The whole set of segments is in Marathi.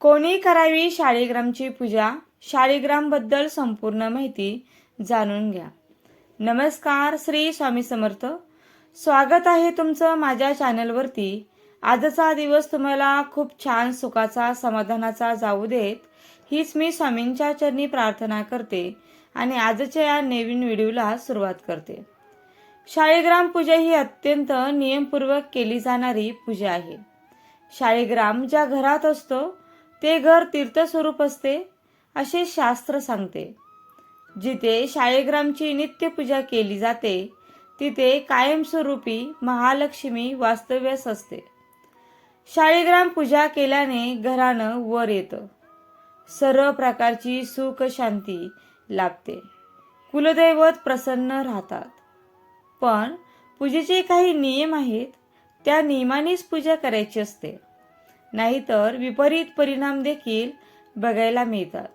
कोणी करावी शाळीग्रामची पूजा? शाळीग्रामबद्दल संपूर्ण माहिती जाणून घ्या. नमस्कार श्री स्वामी समर्थ. स्वागत आहे तुमचं माझ्या चॅनलवरती. आजचा दिवस तुम्हाला खूप छान सुखाचा समाधानाचा जाऊ देत. हीच मी स्वामींच्या चरणी प्रार्थना करते आणि आजच्या या नवीन व्हिडिओला सुरुवात करते. शाळीग्राम पूजा ही अत्यंत नियमपूर्वक केली जाणारी पूजा आहे. शाळीग्राम ज्या घरात असतो ते घर तीर्थस्वरूप असते असे शास्त्र सांगते. जिथे शाळीग्रामची नित्यपूजा केली जाते तिथे कायमस्वरूपी महालक्ष्मी वास्तव्यास असते. शाळीग्राम पूजा केल्याने घरानं वर येतं. सर्व प्रकारची सुख शांती लाभते. कुलदैवत प्रसन्न राहतात. पण पूजेचे काही नियम आहेत त्या नियमानेच पूजा करायची असते. नाहीतर विपरीत परिणाम देखील बघायला मिळतात.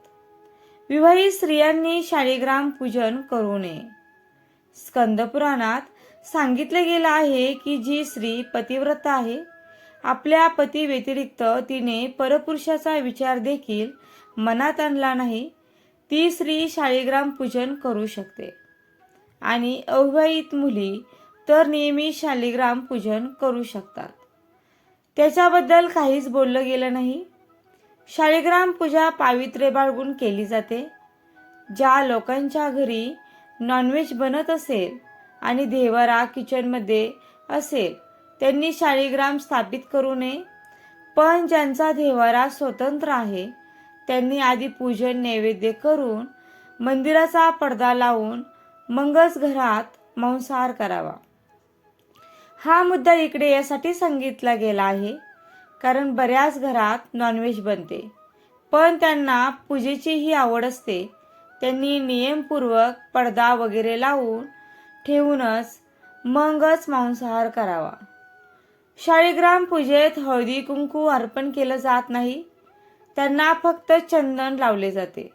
विवाहित स्त्रियांनी शाळीग्राम पूजन करू नये. स्कंदपुराणात सांगितले गेलं आहे की जी स्त्री पतिव्रत आहे आपल्या पती व्यतिरिक्त तिने परपुरुषाचा विचार देखील मनात आणला नाही ती स्त्री शाळीग्राम पूजन करू शकते. आणि अविवाहित मुली तर नेहमी शालिग्राम पूजन करू शकतात. त्याच्याबद्दल काहीच बोललं गेलं नाही. शालिग्राम पूजा पावित्र्य बाळगून केली जाते. ज्या लोकांच्या घरी नॉनव्हेज बनत असेल आणि देवारा किचनमध्ये असेल त्यांनी शाळीग्राम स्थापित करू नये. पण ज्यांचा देवारा स्वतंत्र आहे त्यांनी आधी पूजन नैवेद्य करून मंदिराचा पडदा लावून मगच घरात मांसाहार करावा. हा मुद्दा इकडे यासाठी सांगितला गेला आहे. कारण बऱ्याच घरात नॉनव्हेज बनते. पण त्यांना पूजेचीही आवड असते. त्यांनी नियमपूर्वक पडदा वगैरे लावून ठेवूनच मगच मांसाहार करावा. शाळीग्राम पूजेत हळदी कुंकू अर्पण केलं जात नाही. त्यांना फक्त चंदन लावले जाते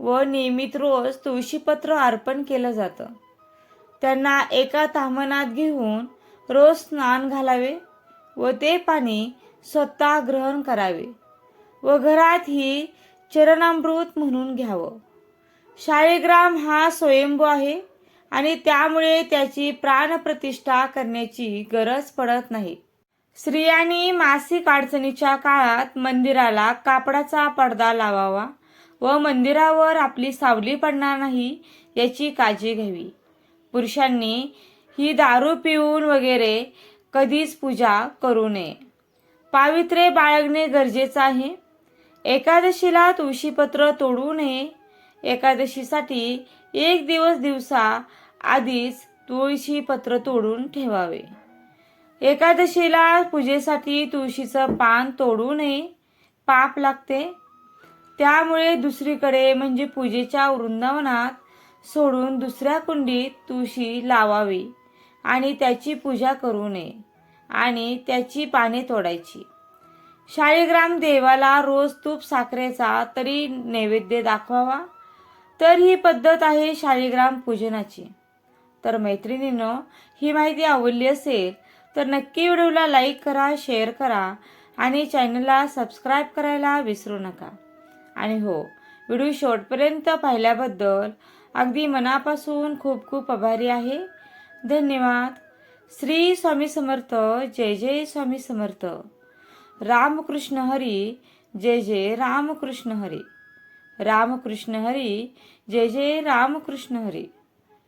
व नियमित रोज तुळशीपत्र अर्पण केलं जातं. त्यांना एका तामनात घेऊन रोज स्नान घालावे व ते पाणी स्वतः ग्रहण करावे व घरात ही चरणामृत म्हणून घ्यावं. शाळेग्राम हा स्वयंभू आहे आणि त्यामुळे त्याची प्राणप्रतिष्ठा करण्याची गरज पडत नाही. स्त्रियांनी मासिक अडचणीच्या काळात मंदिराला कापडाचा पडदा लावावा व मंदिरावर आपली सावली पडणार नाही याची काळजी घ्यावी. पुरुषांनी ही दारू पिऊन वगैरे कधीच पूजा करू नये. पावित्र्य बाळगणे गरजेचं आहे. एकादशीला तुळशीपत्र तोडू नये. एकादशीसाठी एक दिवस दिवसा आधीच तुळशीपत्र तोडून ठेवावे. एकादशीला पूजेसाठी तुळशीचं पान तोडू नये. पाप लागते. त्यामुळे दुसरीकडे म्हणजे पूजेच्या वृंदावनात सोडून दुसऱ्या कुंडीत तुळशी लावावी. आणि त्याची पूजा करू नये आणि त्याची पाने तोडायची. शाळीग्राम देवाला रोज तूप साखरेचा तरी नैवेद्य दाखवावा. तर ही पद्धत आहे शाळीग्राम पूजनाची. तर मैत्रिणीनं ही माहिती आवडली असेल तर नक्की व्हिडिओला लाईक करा शेअर करा आणि चॅनलला सबस्क्राईब करायला विसरू नका. आणि हो व्हिडिओ शेवटपर्यंत पाहिल्याबद्दल अगदी मनापासून खूप खूप आभारी आहे. धन्यवाद. श्री स्वामी समर्थ जय जय स्वामी समर्थ. रामकृष्ण हरी जय जय रामकृष्ण हरी. रामकृष्ण हरी जय जय रामकृष्ण हरी.